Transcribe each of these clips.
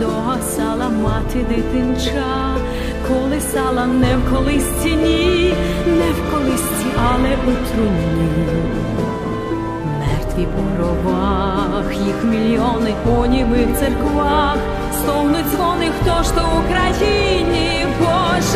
Догасала мати дитинча, колисала не в колисці, ні, не в колисці, але у труні. Мертві по ровах, їх мільйони у німих церквах, стовнуть дзвони, хто ж то в Україні, Боже,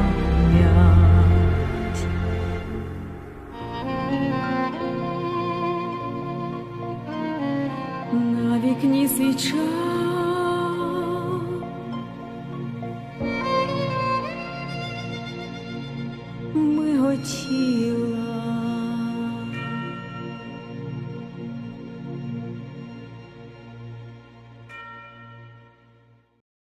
Вікні свіча. ми Миготіла